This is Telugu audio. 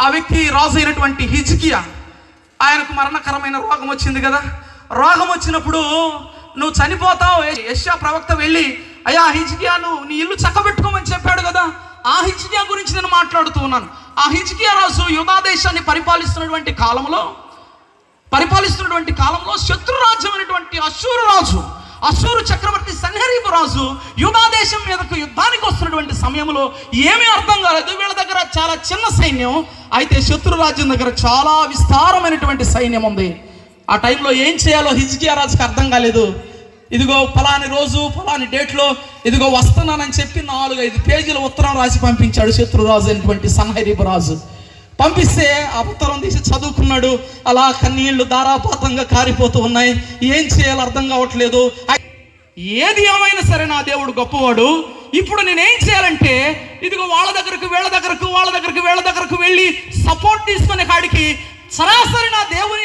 ఆ వ్యక్తి రాజు అయినటువంటి హిజ్కియా. ఆయనకు మరణకరమైన రోగం వచ్చింది కదా. రోగం వచ్చినప్పుడు నువ్వు చనిపోతావు. యష్యా ప్రవక్త వెళ్ళి అయ్యా హిజ్కియా నువ్వు నీ ఇల్లు చక్కబెట్టుకోమని చెప్పాడు కదా. ఆ హిజ్కియా గురించి నేను మాట్లాడుతూ ఉన్నాను. ఆ హిజ్కియా రాజు యుగాదేశాన్ని పరిపాలిస్తున్నటువంటి కాలంలో పరిపాలిస్తున్నటువంటి కాలంలో శత్రురాజ్యం అనేటువంటి అశూరు రాజు అశూరు చక్రవర్తి సన్హరీపు రాజు యుగాదేశం మీదకు యుద్ధానికి వస్తున్నటువంటి సమయంలో ఏమీ అర్థం కాలేదు. వీళ్ళ చాలా చిన్న సైన్యం అయితే శత్రురాజ్యం దగ్గర చాలా విస్తారమైనటువంటి సైన్యం ఉంది. ఆ టైంలో ఏం చేయాలో హిజ్కియా రాజుకి అర్థం కాలేదు. ఇదిగో ఫలాని రోజు ఫలాని డేట్లో ఇదిగో వస్తున్నానని చెప్పి నాలుగు ఐదు పేజీల ఉత్తరం రాసి పంపించాడు శత్రురాజు అయినటువంటి సన్హరీపు రాజు. పంపిస్తే ఆ ఉత్తరం తీసి చదువుకున్నాడు. అలా కన్నీళ్ళు ధారాపాతంగా కారిపోతూ ఉన్నాయి. ఏం చేయాలో అర్థం కావట్లేదు. ఏది ఏమైనా సరే నా దేవుడు గొప్పవాడు. ఇప్పుడు నేనేం చేయాలంటే ఇదిగో వాళ్ళ దగ్గరకు వీళ్ళ దగ్గరకు వాళ్ళ దగ్గరకు వీళ్ళ దగ్గరకు వెళ్ళి సపోర్ట్ తీసుకునే కాడికి సరాసరి నా దేవుని